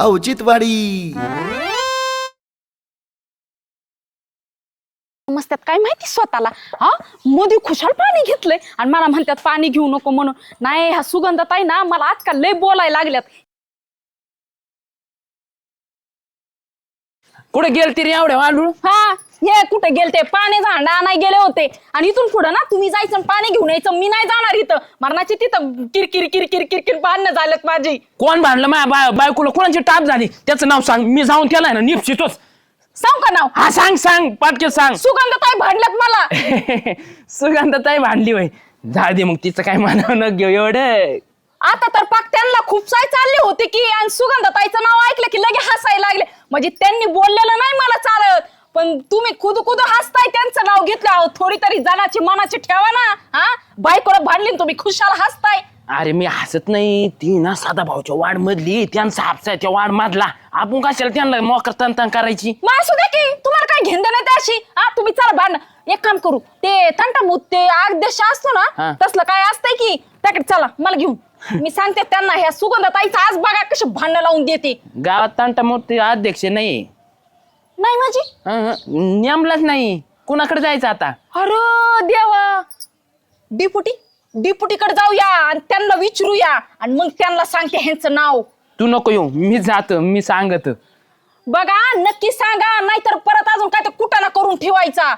औचित्यवाडी. मस्त्यात काय माहिती स्वतःला? हा? मोदी खुशाल पाणी घेतलंय आणि मला म्हणतात पाणी घेऊ नको म्हणून. नाही ह्या सुगंधताई ना मला आजकाल लय बोलायला लागल्यात. कुठे गेलती रे एवढ्या वांडूळ हा. हे कुठे गेलते? पाणी झाडा नाही गेले होते. आणि इथून पुढे ना तुम्ही जायचं आणि पाणी घेऊन यायचं. मी नाही जाणार इथं. मरणाची तिथं किरकिर किरकिर किरकिर भांडणं झालेत माझी. कोण भांडलं? माझ्या बाय बायकोला कोणाची टाप झाली? त्याचं नाव सांग. मी जाऊन त्याला ना निपशितोच सांग का नाव? हा सांग सांग. पाटके सांग. सुगंधताई भांडल्यात मला. सुगंधताई भांडली वय जा दे मग तिचं काय म्हणावं न घेऊ एवढं. आता तर पाक त्यांना खूप साय चालले होते की आणि सुगंधताईचं नाव ऐकलं की लगे हसायला लागले. म्हणजे त्यांनी बोललेलं नाही मला चालत. पण तुम्ही खुद खुद हसताय त्यांचं नाव घेतलं. अहो थोडी तरी जनाची मनाची ठेवा ना हा? बायकोला भांडली न तुम्ही खुशाल हसताय. अरे मी हसत नाही. ती ना साधा भाऊच्या वाढ मधली त्यांचा हापसाच्या वाढ मधला. आपण कशाला त्यांना मोकर तन तन करायची? मग असू दे की तुम्हाला काय घेणं नाही त्याशी हा तुम्ही चला भांडण. एक काम करू ते तंटामुत ते आदेश असतो हा. ना तसलं काय असतंय की त्याकडे चला मला घेऊन. मी सांगते त्यांना ह्या सुगंधताईचं आज बघा कशी भांडणं लावून देते. गावात तंटा मोठे अध्यक्ष नाही. नाही माझी? नेमलाच नाही. कुणाकडे जायचं आता? अरे देवा. डिपुटी डिपुटीकडे जाऊया आणि त्यांना विचारूया. आणि मग त्यांना सांगते ह्यांचं नाव. तू नको येऊ. मी जात मी सांगत. बघा नक्की सांगा. नाहीतर परत अजून काय तर कुटाणा करून ठेवायचा.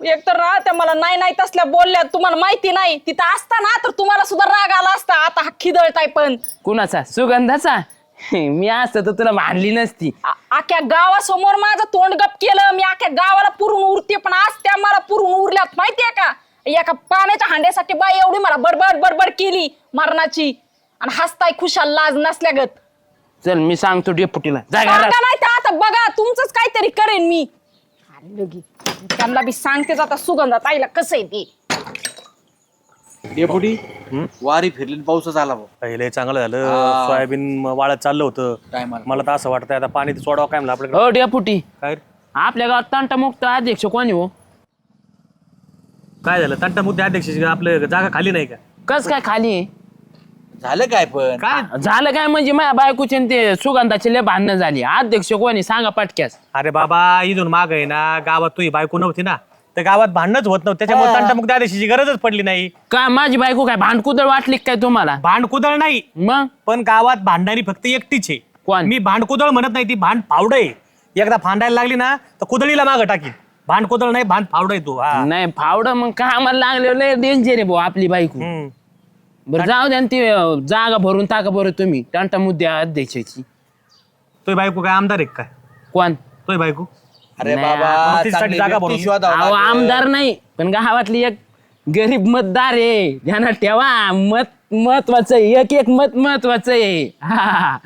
एक तर ना त्या मला नाही नाही तसल्या बोलल्या तुम्हाला माहिती नाही. तिथं असताना तर तुम्हाला सुद्धा राग आला असता. आता हा खिदळताय पण. कुणाचा? सुगंधाचा? मी असत तर तुला मानली नसती. आ- अख्ख्या गावासमोर माझं तोंड गप केलं. मी अख्ख्या गावाला पुरून उरते पण आज त्या मला पुरून उरल्यात माहितीये का? एका पाण्याच्या हांड्यासाठी बाई एवढी मला बडबड बडबड केली मरणाची. आणि हसताय खुशाल लाज नसल्यागत. चल मी सांगतो डेपुटीला. जा सांगा घरात. नाही तर आता बघा तुमचंच काहीतरी करेन मी. अरे लगी. त्यांना बी सांगतेच आता सुगंधात आईला कसं आहे ते? डेपुटी? वारी फिरली पाऊसच आला भाऊ. पहिले चांगलं झालं. हा. सोयाबीन वाळत चाललं होतं. टायमाला. मला तर असं वाटतं आता पाणी सोडावं काय म्हणलं आपल्याकडे? हो डेपुटी. काय रे? आपल्या गावात तंटामुक्त अध्यक्ष कोणी हो? काय झालं? तंटा मुद्दे अध्यक्ष आपलं जागा खाली नाही का? कस काय खाली आहे? झालं काय पण? काय? झालं काय म्हणजे माझ्या बायकोचे ते सुगंधाचे लय भांडणं झाली. अध्यक्ष कोणी सांगा पटक्यास. अरे बाबा इथून माग आहे ना गावात तुझी बायको नव्हती ना? तर गावात भांडणच होत नव्हतं. त्याच्यामुळे तंटा मुक्त अध्यक्षाची गरजच पडली नाही. काय माझी बायको काय भांडकुदळ वाटली का काय तुम्हाला? भांडकुदळ नाही. मग? पण गावात भांडणारी फक्त एकटीच आहे. कोण? मी भांडकुदळ म्हणत नाही ती भांड फावड आहे. एकदा फांडायला लागली ना तर कुदळीला मागं टाकीन. भांडकुदळ नाही भांड फावड आहे तू. हा. नाही फावडं मग का आम्हाला लागले? लय डेंजर आहे भाऊ आपली बायको. हम्म. बरं जाऊ द्या ना ते अं, जागा भरून टाका बरं तुम्ही. टांटा मुद्द्या अध्यक्षाची. तुझी बायको काय आमदार आहे का काय? कोण? तुझी बायको? अरे नाही, बाबा चांगली जागा अहो लागेल. आमदार नाही पण गावातली एक गरीब मतदार आहे. ध्यानात ठेवा मत महत्वाचं आहे. एक एक मत महत्वाचं आहे. हा.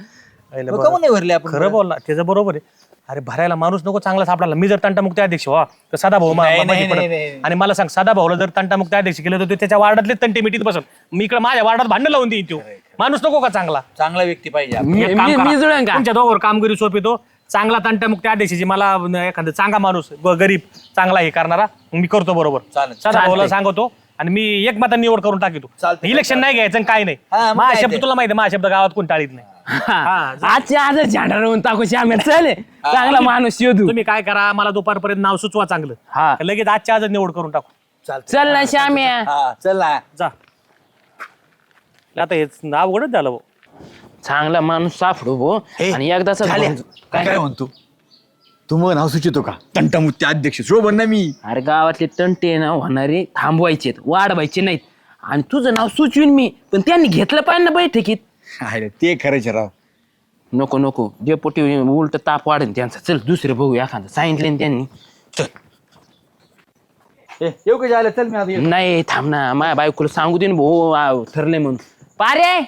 मग नाही भरले आपण खरं बोलला त्याचं बरोबर आहे. अरे भरायला माणूस नको चांगला सापडायला. मी जर तंटामुक्त अध्यक्ष व्हा तर साधा भाऊ मा- नाही, माहिती नाही, पडत. नाही, नाही. आणि मला सांग साधा भाऊला जर तंटामुक्त अध्यक्ष केलं तर तो त्याच्या वार्डातले तंटे मिटीत बसल मी इकडे माझ्या वार्डात भांडण लावून देईन तो माणूस नको का चांगला? चांगला व्यक्ती पाहिजे. मी एक काम मी- करा. मी जुळेन का? तुमच्या दोघांवर कामगिरी सोपितो चांगला तंटामुक्त अध्यक्षाची मला एखादा चांगला माणूस ग- गरीब चांगला हे करणारा मी करतो बरोबर. चालेल. भाऊला. सांगतो आणि मी एक मता निवड करून टाकीतो. चालतंय. इलेक्शन नाही घ्यायचं आणि काय नाही. हा, मग माझा काय शब्द ते? तुला माहिती आहे माझा शब्द गावात कोण टाळीत नाही. हा, आजच्या आज झाडा राहून टाकू श्याम्या चल चांगला माणूस शोधू तुम्ही काय करा मला दुपारपर्यंत नाव सुचवा चांगलं. हा. लगेच आजच्या आज निवड करून टाकू. चालतंय. चल ना श्याम्या. हा चल ना. जा. आता हेच नाव उघडच झालं भाऊ. चांगला माणूस सापडू भो. ए, आणि एकदाच झाल्या. काय काय म्हणतो? तू मग नाव सुचितो का? तंटामुत्य अध्यक्ष शोभन ना मी. अरे गावातले तंटे ना होणारे थांबवायचे वाढवायचे नाहीत. आणि तुझं नाव सुचवीन मी पण त्यांनी घेतलं पाहिजे ना बैठकीत. अरे ते खरंच राव. नको नको. डेपोटी उलट ताप वाढेल त्यांचा. चल दुसरे बघू एखादं. सांगितले त्यांनी. ए, येऊ का झालं चल मी आता. नाही थांब ना. माझ्या बायकोला सांगू दे ना भाऊ आ, ठरले म्हणून. पारे!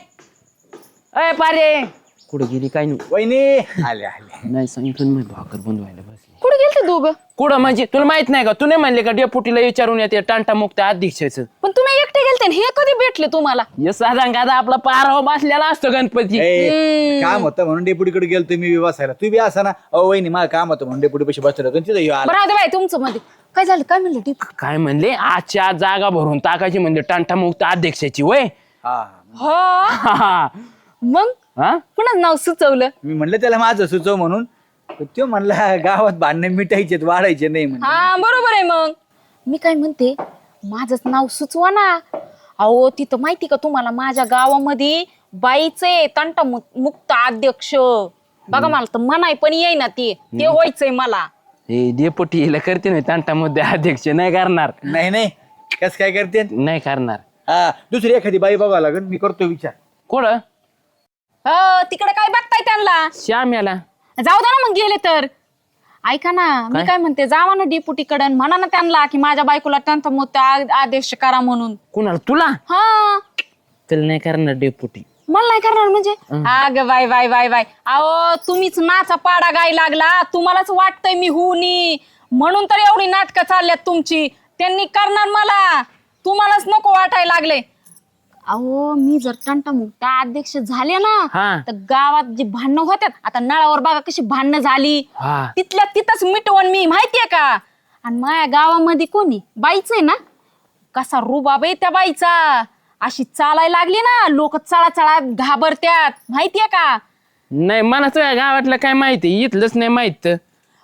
अय पारे. कुठं गेली काय नाही. वहिनी. आले आले. नाही सांगितलं ना, माझी भाकर बंद व्हायला बसली. कुठे गेलते दोघं? कुठं म्हणजे? तुला माहीत नाही का? तू नाही म्हणले का डेपुटीला विचारून येते टांटा मुक्त अध्यक्षाचं. पण तुम्ही एकटे गेलते हे कधी भेटले तुम्हाला? हे साधारण आपला पाराव बसलेला असतो गणपती. ए, काम होतं म्हणून डेपुटीकडे गेलो तुम्ही बी बसायला. तू बी असा ना. अहो वहिनी मला काम होतं म्हणून डेपुटी पैसे बसले होते तिथं येऊ आला. बरं आता बाई तुमचं मध्ये. काय झालं? काय म्हणलं टीप काय म्हणले? आजच्या आज जागा भरून टाकायची म्हणजे टांटा मुक्त अध्यक्षाची वय. हा. मग? हा? कुणाच नाव सुचवलं? मी म्हणलं त्याला माझं सुचव म्हणून. तो म्हणला गावात भांडणं मिटायचे वाढायचे नाही म्हणलं हा बरोबर आहे मग. मी काय म्हणते माझंच नाव सुचवा ना. अहो तिथं माहिती का तुम्हाला माझ्या गावामध्ये बाईचे तंटा मु- मुक्त अध्यक्ष. बघा मला तर मनाय पण येईना ते. ते व्हायचंय मला. हे डेपुटी हिला करते ना तांटा मध्ये अध्यक्ष नाही करणार. नाही नाही. कस काय करते? नाही करणार. हा दुसरी एखादी बाई बघावं लागेल मी करतो विचार. कोण हो तिकडे काय बघताय त्यांना? श्याम याला जाऊ द्या ना मग गेले तर. ऐका ना मी काय? काय म्हणते जावा ना डिपुटीकडे म्हणा ना त्यांना की माझ्या बायकोला मुक्त आ- आदेश करा म्हणून. कुणाला? तुला? हा. त्याला नाही करणार डेपुटी. मला नाही करणार म्हणजे? अग बाय बाय बाय बाय अहो तुम्हीच नाचा पाडा गाय लागला. तुम्हालाच वाटतंय मी हुनी. म्हणून तर एवढी नाटकं चालल्यात तुमची. त्यांनी करणार मला. तुम्हालाच नको वाटायला लागले. अहो मी जर तंटामुक्त अध्यक्ष झाले ना. तर गावात जी भांडणं होत्यात आता नळावर बघा कशी भांडणं झाली. हा. तिथल्या तिथंच मिटवण मी माहितीये का? आणि माझ्या गावामध्ये कोणी? बाईच आहे ना? कसा रुबाब आहे त्या बाईचा. अशी चालायला लागली ना लोक चळा चळा घाबरत्यात माहितीये का? नाही मला तुझ्या गावातलं काय माहिती? इथलंच नाही माहीत.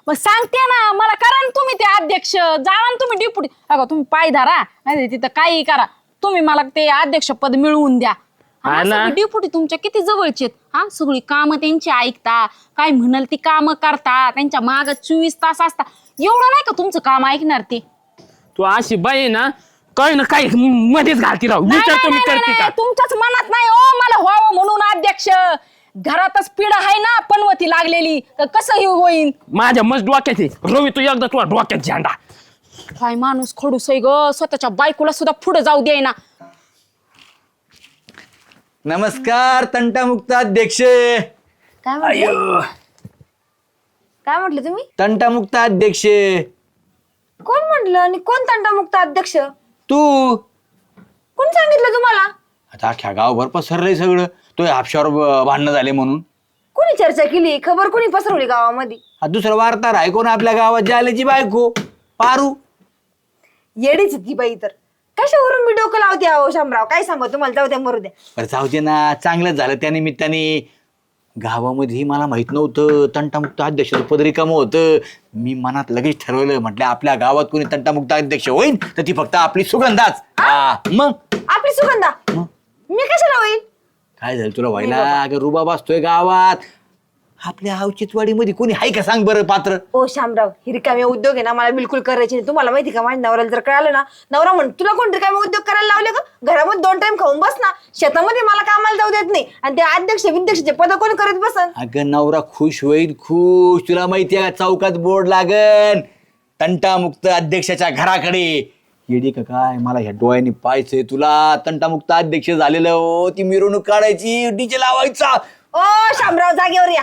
मग सांगते ना मला करा ना तुम्ही ते अध्यक्ष जावा ना तुम्ही डिप्युटी अगं तुम्ही पाय धरा नाही तिथं काही करा. तुम्ही मला ते अध्यक्ष पद मिळवून द्या. हा ना. तुमच्या किती जवळचे आहेत? हा सगळी कामं त्यांची ऐकता काय म्हणाल ती कामं करता त्यांच्या माग चोवीस तास असता. एवढं नाही का तुमचं काम ऐकणार ते? तू अशी बाई आहे ना काही ना काही मध्येच घालती राहू. नाही, विचार नाही, तुम्ही नाही, करते नाही, का? तुमच्याच मनात नाही ओ मला व्हावं म्हणून अध्यक्ष. घरातच पिढ आहे ना पनवती लागलेली तर कसं हे होईन? माझ्या मस्त डोक्यात आहे. रवी तू एकदा तुला डोक्यात झेंडा. काय माणूस खडूस आहे ग? स्वतःच्या बायकोला सुद्धा पुढे जाऊ दे ना. नमस्कार तंटामुक्त अध्यक्ष. काय म्हटलं? काय म्हटलं तुम्ही? तंटामुक्त अध्यक्ष. कोण म्हटलं आणि कोण तंटामुक्त अध्यक्ष? तू. कोण सांगितलं तुम्हाला? आता अख्ख्या गावभर पसरलंय सगळं. तो हापशावर ब- भांडणं झाले म्हणून. कोणी चर्चा केली? खबर कोणी पसरवली गावामध्ये? हा दुसरा वार्ताहर आहे कोण आपल्या गावात? जाल्याची बायको. पारू. येडीच ती बाई तर. कशावरून मी डोकं लावते अहो शामराव? काय सांगू तुम्हाला? जाऊ द्या मरू द्या. बरं जाऊ दे ना. चांगलंच झालं. त्या निमित्ताने गावामध्ये मला माहीत नव्हतं. तंटामुक्त अध्यक्ष पद रिकामं होतं. मी मनात लगेच ठरवलं. म्हटलं आपल्या गावात कोणी तंटामुक्त अध्यक्ष होईल तर ती फक्त आपली सुगंधाच. हा. मग? आपली सुगंधा? मी कशाला होईल काय झालं तुला व्हायला? अगं रुबाब असतोय गावात. आपल्या मध्ये कोणी आहे का? सांग बरं पात्र. ओ शामराव ही रिकामे उद्योग आहे ना मला बिलकुल करायचे नाही. तुम्हाला माहिती का माझ्या नवऱ्याला जर कळालं ना नवरा म्हण तुला कोण रिकामे उद्योग करायला लावले का घरामध्ये दोन टाइम खाऊन बस ना. शेतामध्ये मला कामाला जाऊ देत नाही. आणि ते अध्यक्ष विध्यक्षचे पद कोण करत बसन? अगं नवरा खुश होईल खुश. तुला माहितीये का चौकात बोर्ड लागन. तंटामुक्त अध्यक्षाच्या घराकडे. येडी का काय मला ह्या डोळ्यांनी पाहायचंय तुला. तंटामुक्त अध्यक्ष झालेलं हो ती मिरवणूक काढायची डीजे लावायचा. ओ शामराव जागेवर या.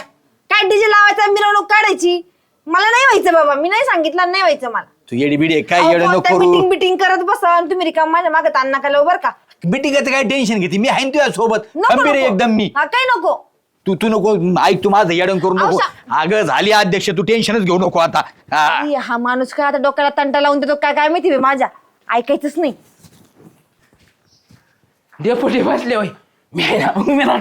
काय डीजे लावायचा मिरवणूक काढायची? मला नाही व्हायचं बाबा मी नाही सांगितलं नाही व्हायचं मला. तू येडी बिडी आहे, काय येडं नको मिटिंग बिटिंग करत बसा आणि तुम्ही रिकाम माझ्या मागे ताण नका लावू बरं का? बिटिंगाचं काय टेन्शन घेते? मी आहे ना तुझ्या सोबत. नको, खंबीर आहे नको. एकदम मी. हा काय नको? तू तू नको ऐक तू माझं येडण करू नको. अहो, अगं झाली अध्यक्ष तू टेन्शनच घेऊ नको आता. हा. ई, हा माणूस काय आता डोक्याला तंटा लावून देतो? काय काय माहिती बे माझ्या? ऐकायचंच नाही. डेपुटी बसले होय. मी ना, उमेदवार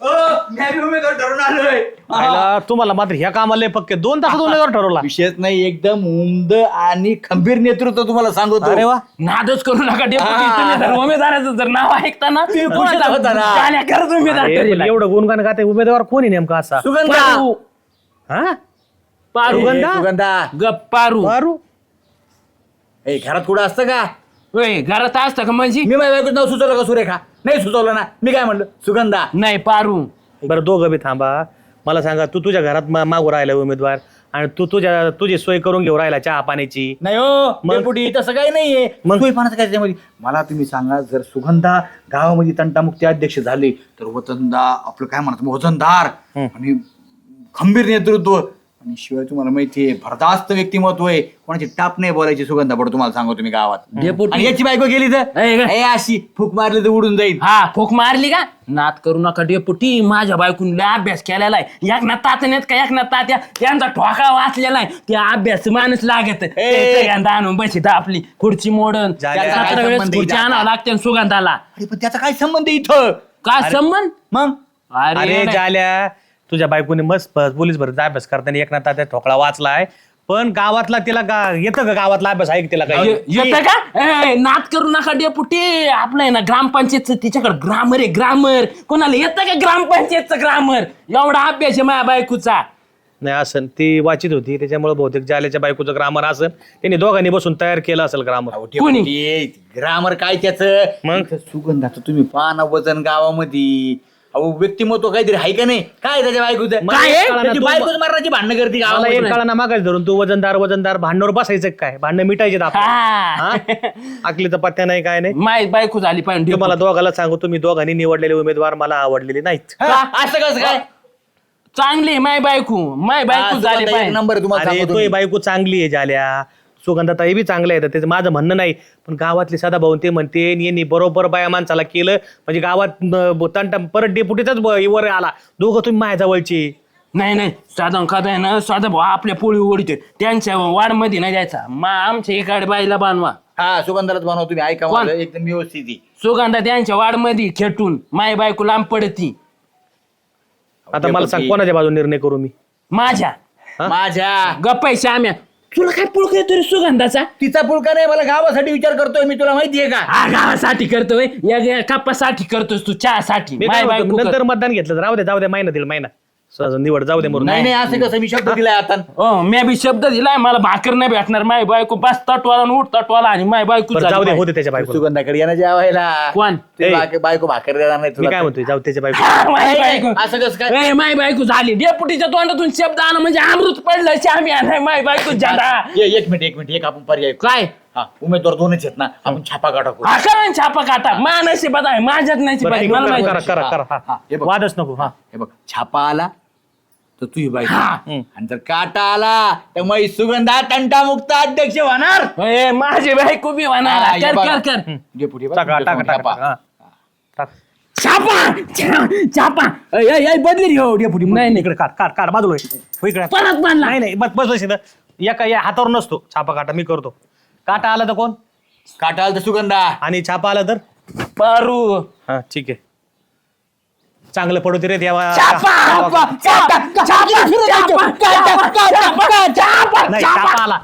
ठरवून टाकला ठरून आलोय. आयला, तुम्हाला मात्र ह्या कामाला लय पक्के दोन तासात उमेदवार ठरवला. विषयच नाही एकदम उमद आणि खंबीर नेतृत्व तुम्हाला सांगतो. अरे वा. नादच करू नका डेपुटी तुम्ही जर उमेदवाराचं जर नाव ऐकता ना खुश होता ना. गाण्या करत उमेदवार अरे, ठरवला. एवढं गुणगान गाते उमेदवार कोणी नेमका असा? सुगंधा. पारू. हा? पारू सुगंधा? पारू. पारू. ए घरात कुठं असतं का? होय घरात असतं का म्हणजे मी माझ्या बायकोचं नाव सुचवलं का सुरेखा? नाही सुचवलं ना. मी काय म्हणलं? सुगंधा. नाही पारू. बरं दोघं बी थांबा. मला सांगा तू तुझ्या घरात मा- मागू राहिला उमेदवार आणि तू तुझ्या तुझी सोय करून घेऊ राहिला चहा पाण्याची? नाही हो मग? डेपुटी तसं काही नाहीये. मग? मग पाण्याचं काय त्याच्यामध्ये? मला तुम्ही सांगा जर सुगंधा गावामध्ये तंटामुक्ती अध्यक्ष झाले तर वतनदा आपलं काय म्हणतात वजनदार आणि खंबीर नेतृत्व आणि शिवाय तुम्हाला माहिती आहे भरदास्त व्यक्तिमत्व आहे. कोणाची टाप नाही बोलायची सुगंधा पडतो तुम्हाला सांगू तुम्ही गावात. डेपुटी. आणि याची बायको गेली तर? ए, अशी फूक मारली तर उडून जाईल. हा फूक मारली का? नात करू नका डेपुटी. माझ्या बायकून लय अभ्यास केलेला आहे. एक ना तात्यात का? एक ना तात्या त्यांचा ठोका वाचलेला आहे. त्या अभ्यास माणूस लागत. सगळ्यांदा आणून बसित आपली खुर्ची मोडन. झाल्या. त्याला काय सतरा वेळेस संबंध खुर्ची इथं आणावं? लागते आणि सुगंधाला. अरे पण त्याचा काय संबंध आहे इथं? काय संबंध? मग? अरे. जाल्या. तुझ्या बायकोने मस्त पोलीस भरती अभ्यास करताना एकनाथ तात्या ठोकळा वाचलाय पण गावातला तिला गा- येतं का गावातला अभ्यास? ऐक तिला काही. ये- येतं का? ए, नाद करू नका डेपुटी. आपलं आहे ना ग्रामपंचायतचं तिच्याकडे ग्रामर आहे ग्रामर. कोणाला येतं का ग्रामपंचायतचं ग्रामर? एवढा अभ्यास आहे माझ्या बायकोचा. नाही असन ती वाचित होती. त्याच्यामुळे बहुतेक जाल्याच्या बायकोचं ग्रामर असन त्यांनी दोघांनी बसून तयार केलं असेल ग्रामर. कोणी? ग्रामर काय त्याच? मग? सुगंधाचं तुम्ही पाना वजन गावामध्ये. अहो व्यक्तिमत्व काहीतरी आहे का नाही? काय त्याच्या बायकोचं? मला एक कळलं ना, त्याची तू- बायकोच मारण्याची भांडणं करते मला गावामध्ये एक काळा ना मागायचं धरून तू वजनदार वजनदार भांडणवर बसायचं काय? भांडणं मिटायचे हा. आकलीचा पत्त्या नाही काय नाही. माय बायको झाली पाहिजे तुम्हाला दोघाला सांगू तुम्ही दोघांनी निवडलेले उमेदवार मला आवडलेले नाहीत. हा, असं कसं काय? चांगली आहे माय बायको. माय बायको हा, झाली सुगंधा एक पाहिजे. नंबर तुम्हाला अरे सांगतो तो मी. बायको चांगली आहे झाल्या सुगंधाताई बी चांगल्या आहेत. त्याचं माझं म्हणणं नाही. पण गावातले साधा भाऊ ते म्हणते यांनी बरोबर बाया माणसाला केलं. म्हणजे गावात तंटा परत डेपुटीचाच ब- वर आला. दोघं तुम्ही माझ्या जवळची. नाही नाही. साधा खात आहे ना साधा भाऊ आपल्या पोळी ओढते त्यांच्या वाडमध्ये नाही जायचा मा आमच्या एकाडे बाईला बांधवा. हा सुगंधालाच बनवा तुम्ही. ऐका कोण? माझं एकदम व्यवस्थित आहे. सुगंधा त्यांच्या वाडमध्ये खेटून माय बायको लांब पडती. आता मला सांग कोणाच्या बाजून निर्णय करू मी? माझ्या. माझ्या. गप्पाय श्याम्या. तुला काय पुळक येतो रे सुगंधाचा? तिचा पुळका नाही मला गावासाठी विचार करतोय मी तुला माहितीये का? हा गावासाठी करतोय? या या कप्पासाठी करतोस तू चहासाठी. मी माय काय म्हणतो, बायको नंतर मतदान घेतलं तर राहू दे जाऊ दे महिना दिल महिना. सहज निवड जाऊ दे म्हणून नाही नाही असं कसं मी शब्द दिलाय आता? हो मी बी शब्द दिलाय मला भाकर नाही भेटणार माय बायको बस तटवाला आणि उठ तटवाला आणि माय बायको बरं, जाऊ दे. होते त्याच्या बायको सुगंधाकडे येणं जेवायला. कोण? ते ए. बाक- बायको भाकर देणार नाही मी तुला काय म्हणतोय जाऊ त्याच्या बायको माय बायको. असं कसं काय? ए, माय बायको झाली. डेपुटीच्या तोंडातून शब्द आला म्हणजे अमृत पडलं श्याम्या नाही माय बायको जादा ए, एक मिनिट एक मिनिट एक आपण पर्याय करू. काय? हा उमेदवार दोनच आहेत ना आपण छापा काढा करू. छापा काटा. मा नशिबात आहे माझ्यात नशिबात बरं, आहे ठीक मला आहे, माहिती करा करा करा. हा, हा. हे बघ. वादच नको हा हे बघ छापा आला तर तुझी हा. आणि जर काटा आला तर मग सुगंधा तंटामुक्त अध्यक्ष होणार. ए, माझी बायको बी होणार. हा, हे कर बघा. कर कर. डेपुटी बघ, टाका टाका छापा. टाका हा. टाक. छापा छा- छापा. ए, ए, ए, बदली रे हो डेपुटी नाही नाही इकडे काढ काढ काढ बाजूला होय. हो इकडे. परत बांधला. नाही नाही बस बस बस. एका या हातावर नसतो. छापा काटा मी करतो. काटा आला तर कोण? काटा आला तर सुगंधा. आणि छापा आला तर? पारू. हा ठीक आहे. चांगलं पडू दे रे देवा. नाही, आला.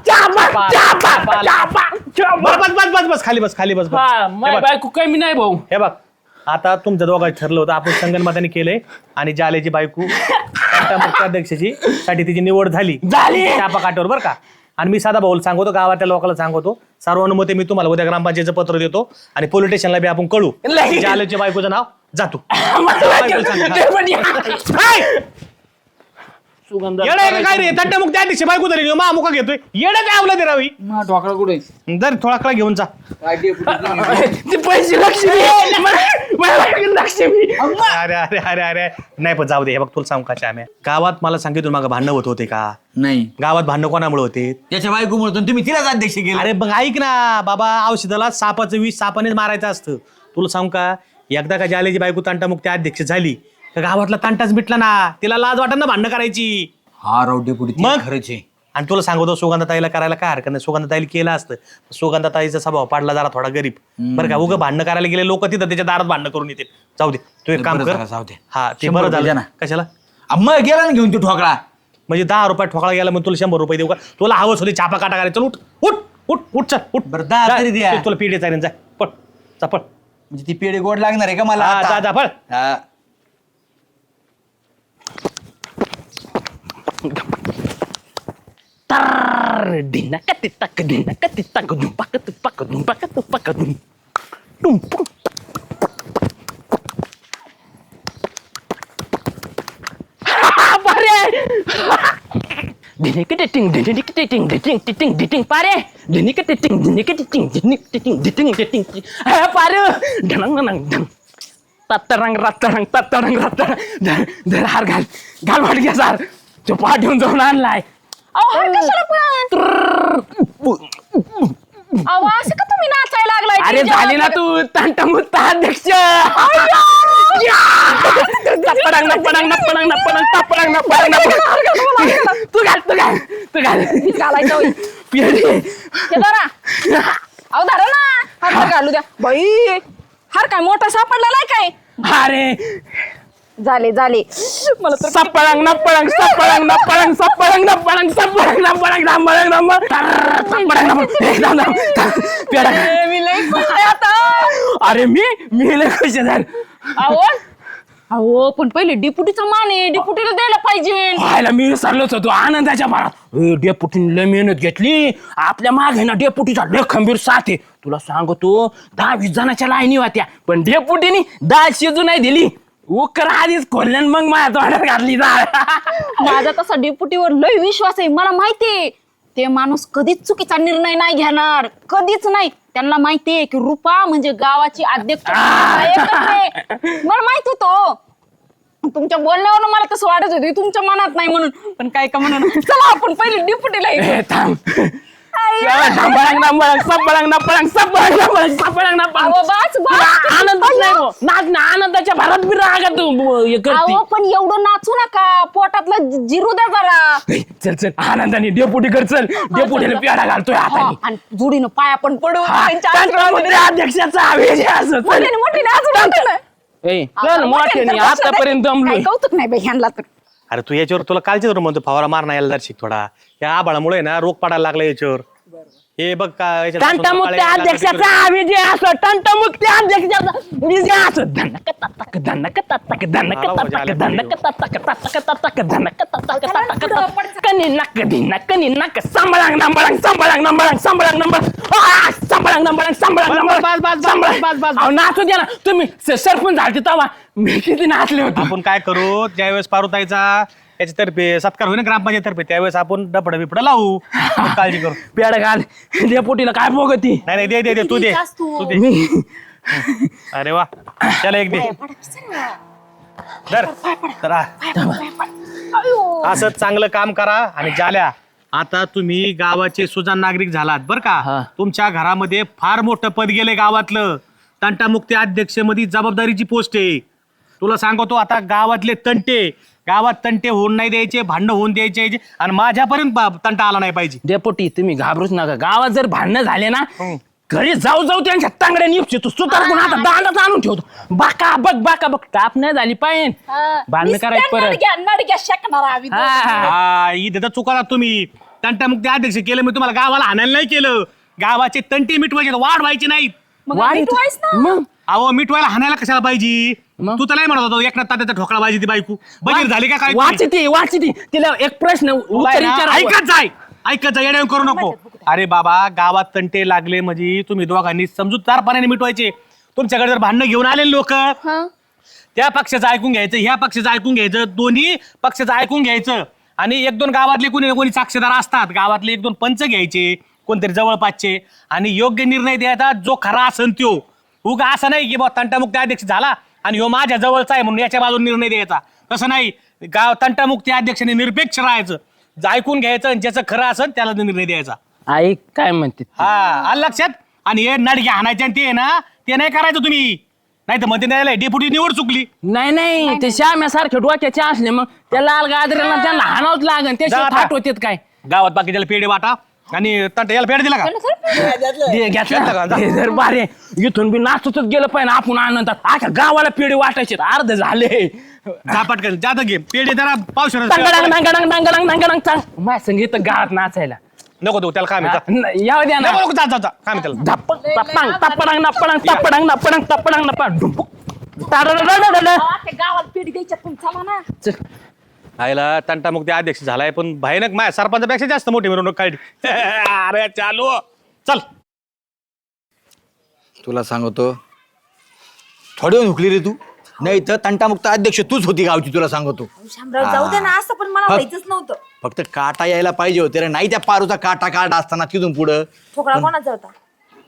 बस बस बस बस बस खाली बस खाली बस बस. हा हे माय बघ, बायको कमी नाही भाऊ. हे बघ आता तुमच्या दोघांचं ठरलं होतं आपण संगणमताने केलंय आणि जालेची बायको अध्यक्षाची साठी तिची निवड झाली. झाली. छापा काट्यावर बरं का? आणि मी साधा भाऊला सांगतो गावातल्या लोकांना सांगतो सर्वानुमते मी तुम्हाला उद्या ग्रामपंचायतीचं पत्र देतो आणि पोलीस स्टेशनला बी आपण कळू. जालेच्या बायकोचं नाव जातो सुगंध येडा आहे का काय रे? तट्ट्यामुक्त अध्यक्ष बायको झाली महामुखा घेतोय. येडा काय आवला ते रावी. ना ढोकळा कुठे जर थोडा कळा घेऊन जा. काय? ते पैसे लक्ष्मी. लक्ष्मी. अरे अरे अरे अरे. नाही पण जाऊ दे. हे बघ तुला सांगू का श्याम्या गावात मला सांगितलं मागं भांडणं होत होते का? नाही. गावात भांडणं कोणामुळे होते? त्याच्या बायको म्हणतो तुम्ही तिलाच अध्यक्ष केलं. अरे बघ ऐक ना. बाबा औषधाला सापाचं विष सापानेच मारायचं असतं. तुला सांगू का? एकदा का जालेची बायको तांटामुक्ती अध्यक्ष झाली तर गावातला तांटाच मिटला ना तिला लाज वाटत ना भांडणं करायची. हा राव डेपुटी ते मग? खरंच आहे. आणि तुला सांगतो सुगंधाताईला करायला काय हरकत नाही. सुगंधाताईला केलं असतं. सुगंधाताईचा स्वभाव पाडला जरा थोडा गरीब. बरं का उगं भांडणं करायला गेले लोक तिथं त्याच्या दारात भांडणं करून येते जाऊ दे तू एक काम बरं कर. झालं, जाऊ दे. हा ते शंभर बरं रुपये झालं. ना. कशाला? आ, मग गेला ना घेऊन तो ठोकळा. म्हणजे दहा रुपये ठोकळा गेला मग तुला शंभर रुपये देऊ का? तुला हवंच होती छापा काटा करायचं. चल उठ उठ उठ उठ चल उठ. बरं, दहा जा, तरी द्या. तुला पिढी चालेल जा. पळ जा पळ. म्हणजे ती पेढे गोड लागणार आहे का मला हा, आता? जा, जा, पळ. हा. tar dina katita kedina katita kedumpa ketupa kedumpa ketupa kedum. Dumpung. Pare dini kedeting dini kedeting deting deting deting pare dini kedeting dini kedeting dini kedeting deting deting eh pare danang danang dang terang ratarang terang ratarang dan harga. Galwar gasar. तो पाठ घेऊन जाऊन आणलाय. अहो हार कशाला पण? अहो असं का तुम्ही नाचायला लागलाय? अरे झाली ना तू तंटमुक्त अध्यक्ष. पडंग ना पडंग ना पडंग ना पडंग ना पडंग. ना पडंग ना तू घाल तू घाल तू घाल. घालायचं होय. हे धरा. अहो धरा ना. हात घालू द्या. बाई. हार काय मोठा सापडला नाही काय? अरे झाले झाले. मला तर सपळंग नपळंग सपळंग नपळंग सपळंग नपळंग सपळंग नपळंग नपळंग नपळंग सपळंग खा. ए, मी लई खुश आहे आता. अरे मी मी लय खुश आहे. झालं. अहो. अहो पण पहिले डिपुटीचा मान आहे. डिपुटीला द्यायला पाहिजे. व्हायला मी विसरलोच होतो आनंदाच्या भरात ए, डेपुटीने लय मेहनत घेतली. आपल्या मागे ना डेपुटीचा लय खंबीर साथ आहे. तुला सांगतो दहा वीस जणांच्या लाईनी होत्या. पण डेपुटीने डाळ शिजू नाही दिली. उकर आधीच खोलल्या आणि मग माझ्या तोंडात घातली डाळ माझा तसा डिपुटीवर लय विश्वास आहे मला माहितीये ते माणूस कधीच चुकीचा निर्णय नाही घेणार कधीच नाही. त्यांना माहितीये की रुपा म्हणजे गावाची अध्यक्ष. मला माहीत होतं. तुमच्या बोलण्यावरून मला तसं वाटत होतं तुमच्या मनात नाही म्हणून. पण काय का म्हणून? चला आपण पहिले अहो, बस, बस. आनंद नाही हो. नाच ना आनंदाच्या भरात बी रागा तू हे करते. अहो पण एवढं नाचू नका. पोटातलं जिरू द्या जरा. ए, चल चल आनंदाने डेपुटी कर चल. डेपुटीला पेढा घालतोय हा, हाताने. आणि जोडीनं पाया पण पडू हा, त्यांच्या तंत्रमंत्री आशीर्वादाने. अध्यक्षाचा आवेश आहे असं चल. मोठ्याने मोठ्याने अजून मोठ्याने. ए, चल. अहो, मोठ्याने मोठ्याने तर आतापर्यंत बसलं दमलोय नाही. काय कौतुक नाही बाई ह्यांना तर. अरे तू याच्यावर तुला कालच्या म्हणतो फवारा मार नाही यायला शिक थोडा. या आबाळामुळे ना रोग पडायला लागला याच्यावर. हे बघ का याच्यात तंटमुक्ती अध्यक्षाचा आवेश आहे असं तंटमुक्ती अध्यक्षाचा विजय असं धनक ततक धनक ततक धनक ततक धनक ततक ततक ततक धनक ततक ततक कनी नक धिनक कनी नक संबळंग नंबळंग संबळंग नंबळंग संबळंग नंबळ आ, संबळंग नंबळंग संबळंग बस, नंबळ बस, बस, बस, संबळंग. बस, बस, बस. अहो, नाचू द्या ना. तुम्ही स- सरपंच झालते तेव्हा. मी किती नाचले होते. आपण काय करू? ज्यावेळेस पारुताईचा याच्यातर्फे सत्कार होईल ना ग्रामपंचायत तर्फे त्यावेळेस आपण डपड बिपड लावू. मग काळजी करू. पेड घाल. डेपुटीला काय बोगती? नाही नाही दे दे दे. तू दे. तू दे. मी. अरे वा. त्याला एक दे. धर. तर आ. असं चांगलं काम करा आणि जाल्या. आता तुम्ही गावाचे सुजान नागरिक झालात बर हा. का तुमच्या घरामध्ये फार मोठं पद गेले गावातलं. तंटामुक्ती अध्यक्षमध्ये जबाबदारीची पोस्ट आहे. तुला सांगतो आता गावातले तंटे गावात तंटे होऊन नाही द्यायचे भांडणं होऊन द्यायचे आणि माझ्यापर्यंत बा- तंटा आला नाही पाहिजे. डेपुटी तुम्ही घाबरूच नका. गावात जर भांडणं झाले ना घरी जाऊ जाऊ त्यांच्या तांगड्या निपतो सुतार कोण आता दांडाच आणून ठेवतो. बाका बघ बाका बघ ताप नाही झाली पाहिजे भांडणं करायचं परत. नडग्या शेकणार आम्ही दोघं. हा. हा चुकाला तुम्ही. तंटामुक्ती अध्यक्ष केलं मी तुम्हाला गावाला आणायला नाही केलं. गावाचे तंटे मिटवायचे नाहीत. मग नीट व्हायच ना. मग? अहो मिटवायला हाणायला कशाला पाहिजे? मग? तू तर नाही म्हणत होता एकनाथ तात्याचा ठोकळा पाहिजे ती बायको. बजीर झाली का काय वाचती तिला एक प्रश्न उत्तर. ऐकत जाय ऐकत जाय येड्यावर करू नको. अरे बाबा गावात तंटे लागले म्हणजे तुम्ही दोघांनी समजूतदारपणाने मिटवायचे. तुमच्याकडे जर भांडणं घेऊन आले लोक हा. त्या पक्षाचं ऐकून घ्यायचं ह्या पक्षाचं ऐकून घ्यायचं दोन्ही पक्षाचं ऐकून घ्यायचं. आणि एक दोन गावातले कोणी ना कोणी साक्षीदार असतात. गावातले एक दोन पंच घ्यायचे कोणतरी जवळपासचे. आणि योग्य निर्णय द्यायचा जो खरा असन त्यो. उगा असं नाही की बा तंटामुक्ती अध्यक्ष झाला आणि ह्यो माझ्या जवळचा आहे म्हणून याच्या बाजून निर्णय द्यायचा. तसं नाही. गाव तंटामुक्ती अध्यक्षाने निरपेक्ष राहायचं. ज- ऐकून घ्यायचं आणि ज्याचं खरं असेल त्याला निर्णय द्यायचा. ऐक काय म्हणते हा आलं लक्षात? आणि हे नडगे हाणायचे आणि ते आहे ना ते नाही करायचं तुम्ही. नाही तर म्हणते नाही डेप्युटी निवड चुकली. नाही नाही ते श्याम्यासारखे डोक्याचे असले मग. त्या लाल गाजऱ्याला त्यांना हाणावंच लागन. जा आता. थाट होतेत काय? गावात बाकीच्याला पेढे वाटा. आणि तंट याला पेढे दिला का? दे, घेतला का? घेतला हे जर बारे इथून बी नाचतच गेलं पाहिजे आपण आनंदात. आख्या गावाला पेढे वाटायचे अर्ध झाले. जाता घे पेढे जरा पावसाळ्यात डंगडंग डंगडंग डंगडंग डंगडंग चांग माझ्या संगीत गावात नाचायला. नको देऊ त्याला काय हा, म्हणतात न- यावं द्या ना. नको नको जा त्याला. धप्पक तप्पंग तप्पडंग नप्पडंग तप्पडंग नप्पडंग तप्पडंग नप्पड डुंपुक ताडडडडडड. ते गावात पीठ द्यायच्यात पण चला ना. चल. आयला तंटामुक्ती अध्यक्ष झालाय पण भयानक माझ्या सरपंचापेक्षा जास्त मोठी मिरवणूक काढली. अरे चालू. चल. तुला सांगतो थोडी हुकली रे तू. नाही तर तंटामुक्त अध्यक्ष तूच होती गावची तुला सांगतो. शामराव जाऊ दे ना असं पण मला व्हायचंच नव्हतं. फक्त काटा यायला पाहिजे होते रे. नाही त्या पारूचा काटा काढा असताना तिथून पुढं. ठोकळा कोणाचा होता?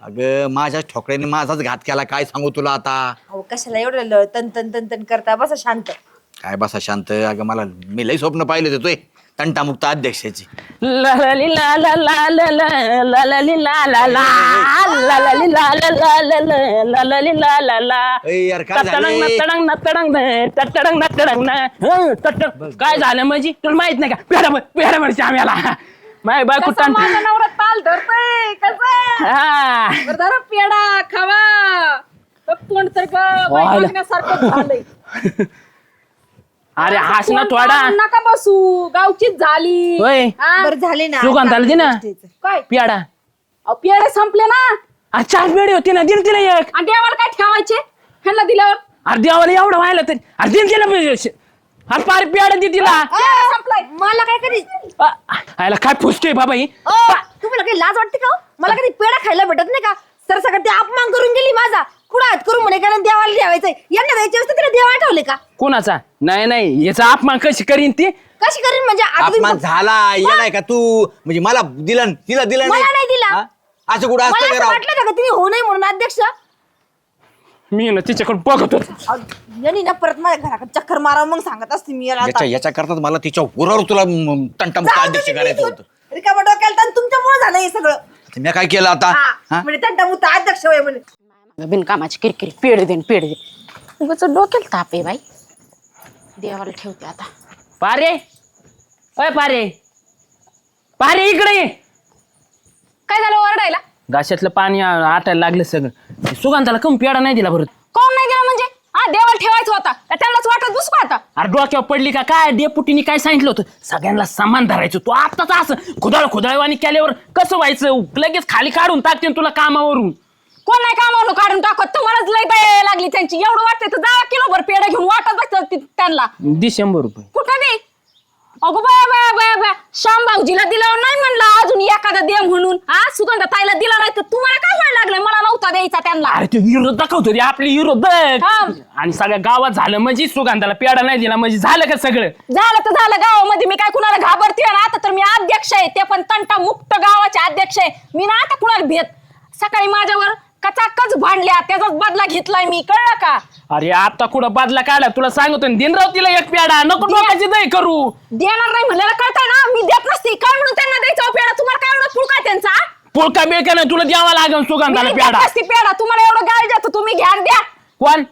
अगं माझ्याच ठोकड्याने माझाच घात केला. काय सांगू तुला आता? अहो कशाला एवढं ल- तन तन तन तन करता? बसा शांत. काय बसा शांत अगं मला मी लई स्वप्न पाहिले होते तंटामुक्त अध्यक्षाची ला ला ली ला ला ला ला ला ला ला ली ला ला ला ला ला ली ला ला ला ला ला ला ला ली ला ला ला ए यार काय तटडंग झाले नटडंग नटडंग न, न. हं, तटडंग. काय झालं म्हणजे तुला माहीत नाही का पेढा म्हणजे आम्हाला माय बायको कसा टंट माझा नवरा ताल धरतोय कसं हा बरं जरा पेडा खावा तर तोंड तर ग- बाई झालंय अरे हास ना थोडा. नका बसू. गावचीच झाली. होय. हा? बरं झाले ना सुगंधाला दे ना? काय? पियाडा. अहो, पेढे संपले ना. अरे चार पेढे होते ना दिन तिला एक. आणि देवाला काय ठेवायचे? ह्यांना दिल्यावर? अरे देवाला एवढं व्हायला तरी अरे दिन तिला पाहिजे. अरे पार पियाडा दे तिला. पेढे संपलाय. मला काय कधी आयला काय फुसतोय बाबा ही. तुम्हाला काही लाज वाटते का हो? मला कधी पेढा खायला भेटत नाही का? सर सगळं ते अपमान करून गेली माझा. कुठं हात करून म्हणे कारण देवाला द्यावायचंय यांना द्यायचे असते तिला देवा आठवले का? कोणाचा? नाही नाही. याचा अपमान कशी करीन ती? कशी करीन म्हणजे? आता तुम्ही अपमान झाला येणार का तू? म्हणजे मला दिला तिला दिला मला नाही दिला. हा? असं कुठं मला असतं का असं राव? वाटलं का तिने हो नाही म्हणून अध्यक्ष? मी ना तिच्याकडे बघत होतो अहो, यांनी ना परत माझ्या घराकडे चक्कर मारावं मग सांगत असते मी याला आता. याच्या याच्या करतात मला तिच्या उरावर तुला तंटामुक्त जाऊ अध्यक्ष करायचं. होतं. रिकामा डोक्याला ताण तुमच्यामुळे झालं हे सगळं. आता मी काय केलं आता? हा? म्हणजे तंटामुक्त अध्यक्ष होय म्हणे बिनकामाची किरकिरी पेढे देन पेढे दे उगाच डोक्याला ताप आहे बाई. देवाला ठेवते आता. पारे. अय पारे. पारे इकडे ये. काय झालं ओरडायला? घाशातलं पाणी आ- आटायला लागलं सगळं. सुगंधाला कमी पेडा नाही दिला बरं कोण नाही दिला म्हणजे? हा देवाला ठेवायचा होता. त्यांनाच वाटत बसू का आता? अरे डोक्यावर पडली का? काय? डेपुटीने काय सांगितलं होतं? सगळ्यांना समान धरायचं. तू आत्ताच असं खुदाळ खुदाळवाणी केल्यावर कसं व्हायचं? लगेच खाली काढून टाकते तुला कामावरून. कोण नाही कामावरून काढून टाकत? तुम्हालाच लय दया लागली त्यांची. एवढं वाटतं तर जा किलोभर पेढे घेऊन वाटत बसतात ती- त्यांना. दि शंभर रुपये. कुठं दे? अगो बाया बाया बाया बाया. श्याम भाऊजीला दिल्यावर नाही म्हणलं अजून एखादा दे म्हणून. हा सुगंध ताईला दिला नाही तर तुम्हाला काय व्हायला लागलं? मला नव्हता द्यायचा त्यांना. अरे ते विरोध दाखवतो रे आपली विरोध हा. आणि सगळ्या गावात झालं म्हणजे सुगंधाला पेडा नाही दिला म्हणजे झालं का सगळं? झालं तर झालं गावामध्ये. मी काय कुणाला घाबरते ना आता तर मी अध्यक्ष आहे. ते पण तंटा मुक्त गावाचे अध्यक्ष आहे. मी ना आता कुणाला भेट? सकाळी माझ्यावर कचाकच भांडल्या त्याचाच बदला घेतलाय मी कळलं का? अरे आता कुठं बादला काढला? तुला सांगतो दिनराव तिला एक पेडा नको डोक्याची दही करू. देणार नाही म्हणलेलं कळतंय ना? मी देत नसते. काय म्हणून त्यांना द्यायचा पेडा तुम्हाला काय एवढं फुलका त्यांचा पुळका बिळका नाही तुला द्यावा लागेल सुगंधाला मी देत नसते पेडा तुम्हाला एवढं गाय जातं तुम्ही घ्या द्या. कोण?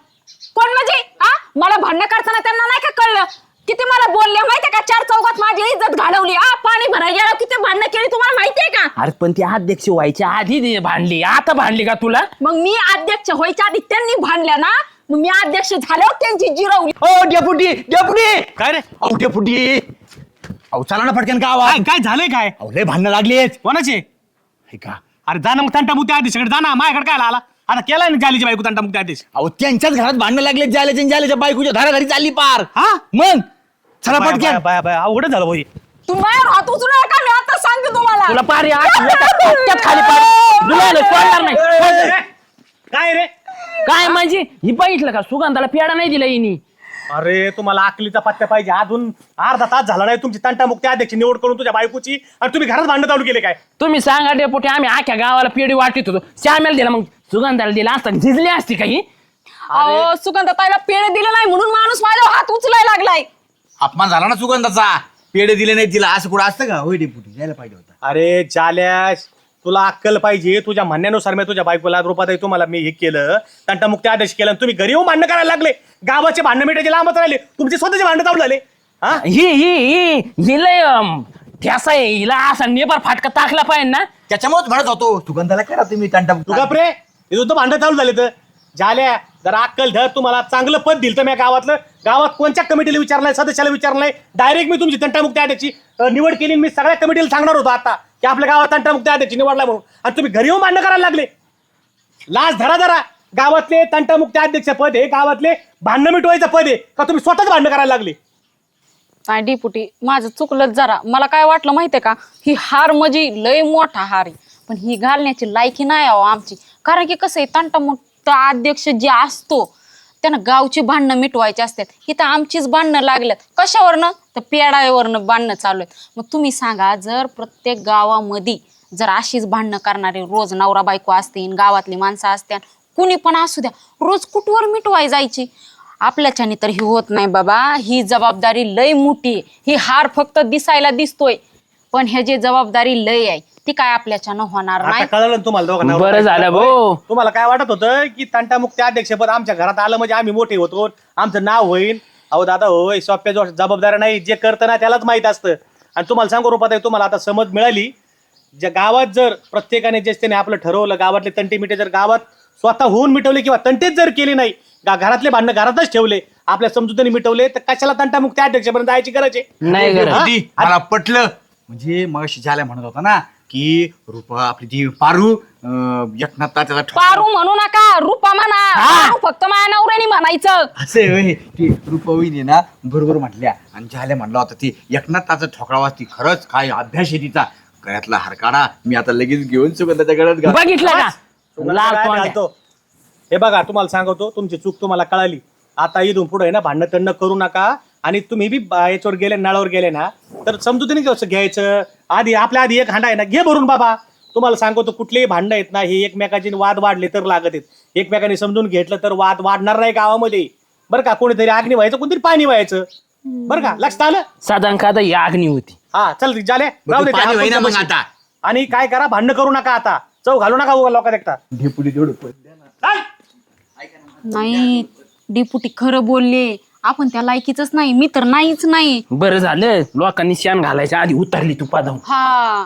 कोण म्हणजे हा मला भांडणं करताना त्यांना नाही का कळलं? किती मला बोलले माहितीये का? चार चौकात माझी इज्जत घालवली. आ पाणी भरायला गेलं किती भांडणं केली तुम्हाला माहितीये का? अरे पण ती अध्यक्ष व्हायच्या आधी ती भांडली. आता भांडली का तुला? मग मी अध्यक्ष व्हायच्या आधी त्यांनी भांडल्या ना? मग मी अध्यक्ष झाल्यावर त्यांची जिरवली. ओ डेपुटी डेपुटी काय रे? अहो डेपुटी अहो चला ना पटकन का काय आवाज काय झालंय काय? अहो लय भांडणं लागलीत कोणाचे? हे का? अरे जा ना मग तंटामुक्ती आदेशाकडे. जा ना माझ्याकडे काय आला? आता केलाय ना जालीची बायको तंटामुक्ती आदेश? अहो त्यांच्याच घरात भांडणं लागले जाल्याच्या जाल्याच्या बायकोच्या धाराधारी चालली पार. हा? मग? चला बाय, पटकन. बाय, बाय, बाय, अवघड झालं भाई तुम्ही माझ्यावर हात उचलू नका मी आता सांगते तुम्हाला. तुला पारी खाली पाड ना सोडणार नाही. काय रे? काय म्हणजे? ही बघितलं का? सुगंधाला पेडा नाही दिला हिनी. अरे तुम्हाला अकलीचा पत्त्या पाहिजे. अजून अर्धा तास झाला नाही तुमची तंटामुक्ती अध्यक्ष निवड करून तुझ्या बायकोची. आणि तुम्ही घरात भांडण चालू केले काय? तुम्ही सांगा डेपोटी आम्ही आख्या गावाला पेढी वाटत होतो. श्यामेला दिला मग सुगंधाला दिला असता. झिजली असती काही अहो सुगंधताईला पेढे दिले नाही म्हणून माणूस माझ्यावर हात उचलायला लागलाय. अपमान झाला ना सुगंधाचा? पेढे दिले नाही तिला. असं कुठं असतं का? होय डेपुटी यायला पाहिजे होता. अरे जाल्यास तुला अक्कल पाहिजे. तुझ्या म्हणण्यानुसार मी तुझ्या बायकोला रुपाताई तुम्हाला मी हे केलं. तंटामुक्ती आदेश केला आणि तुम्ही घरी येऊन भांडणं करायला लागले. गावाचे भांडणं मिठाचे लांबच राहिले. तुमचे स्वतःचे भांडणं चालू झाले. हा? ही ही ही ही ठ्यासा आहे. हिला असा नेबर फाटका टाकला पाहिजे ना. त्याच्यामुळेच म्हणत होतो सुगंधाला करा तुम्ही तंटा तू गप्रे हे सुद्धा भांडण चालू झाले तर झाल्या जर अक्कल धर तुम्हाला चांगलं पद दिलं तर मी गावातलं. गावात कोणत्या कमिटीला विचारलंय सदस्याला विचारलंय? डायरेक्ट मी तुमची तंटामुक्ती आद्याची निवड केली आणि मी सगळ्या कमिटीला सांगणार होतो आता की आपल्या गावात तंटामुक्ती आद्याची निवडला म्हणून. आणि तुम्ही घरी येऊन मांडणं करायला लागले. लाज धरा धरा गावातले तंटामुक्ती अध्यक्ष पद आहे गावातले भांडणं मिटवायचं पद आहे का तुम्ही स्वतःच भांडणं करायला लागले? काय डिपुटी माझं चुकलंच जरा. मला काय वाटलं माहितीये का? ही हार म्हणजे लय मोठा हार आहे. पण ही घालण्याची लायकी नाही अहो आमची. कारण की कसं आहे तंटामुक्त अध्यक्ष जे असतो त्यानं गावची भांडणं मिटवायची असतात. इथं आमचीच भांडणं लागल्यात. कशावरनं? तर पेडावरनं भांडणं चालू आहेत. मग तुम्ही सांगा जर प्रत्येक गावामध्ये जर अशीच भांडणं करणारे रोज नवरा बायको असतील गावातली माणसं असतील कुणी पण असू द्या रोज कुठवर मिटवाय जायची? आपल्याच्याने तर ही होत नाही बाबा. ही जबाबदारी लय मोठी आहे. ही हार फक्त दिसायला दिसतोय. पण हे जे जबाबदारी लय आहे ती काय आपल्याच्यानं होणार आता नाही? कळलं ना तुम्हाला दोघांना बरं झालं भाऊ. तुम्हाला काय वाटत होतं की तंटामुक्ती अध्यक्षपद आमच्या घरात आलं म्हणजे आम्ही मोठे होतो आमचं नाव होईल अहो दादा होय सोप्या जो जबाबदाऱ्या नाही जे करतं ना त्यालाच माहीत असतं. आणि तुम्हाला सांगू रुपात तुम्हाला आता समज मिळाली. ज्या गावात जर प्रत्येकाने जे त्याने आपलं ठरवलं गावातले तंटे मिटे जर गावात स्वतः होऊन मिटवले किंवा तंटेच जर केले नाही गा- घरातले भांडणं घरातच ठेवले आपल्या समजुतीने मिटवले तर कशाला तंटामुक्त अध्यक्षपर्यंत जायची गरज आहे? नाही गरज. डेपुटी, मला पटलं. म्हणजे मग झाल्या म्हणत होता ना की रुपा आपली ती पारू अं, एकनाथ पारू म्हणू नका रुपा म्हणा. पारू फक्त माझ्या नवऱ्याने म्हणायचं. असे होय. रुपवहिनी ना बरोबर म्हटल्या. आणि झाल्या म्हणला होता ती एकनाथाचा ठोकळा वाचती खरंच काय अभ्यास आहे तिचा. गळ्यातला हार काढा मी आता लगेच घेऊन सुगंधाच्या गळ्यात घाल. बघितलं का? लाल काय तोंड्या. घालतो? हे बघा तुम्हाला सांगतो तुमची चूक तुम्हाला कळाली. आता इथून पुढे ना भांडण तंड करू नका. आणि तुम्ही बी बा- याच्यावर गेले नळावर गेले ना तर समजुतीने कसं घ्यायचं. आधी आपल्या आधी एक हांडा आहे ना घे भरून बाबा. तुम्हाला सांगतो कुठलेही भांडणं आहेत ना हे एकमेकाचे वाद वाढले तर लागत आहेत. एकमेकांनी समजून घेतलं तर वाद वाढणार नाही गावामध्ये. बरं का कोणीतरी अग्नी व्हायचं कोणतरी पाणी व्हायचं. बरं का लक्षात आलं? साधारण का ही अग्नी होती? हा चल झाले राहू दे ते पाणी आपण होईना मग बसू. आता. आणि काय करा भांडणं करू नका आता. चौ घालू नका उगा लोकात एकटा डेपुटी तेवढं पण चल. नाही डिपुटी खरं बोलले. आपण त्या लायकीच नाही मी तर नाहीच नाही. बरं झालं. लोकांनी शान घालायच्या आधी उतरली तू पादाव हा.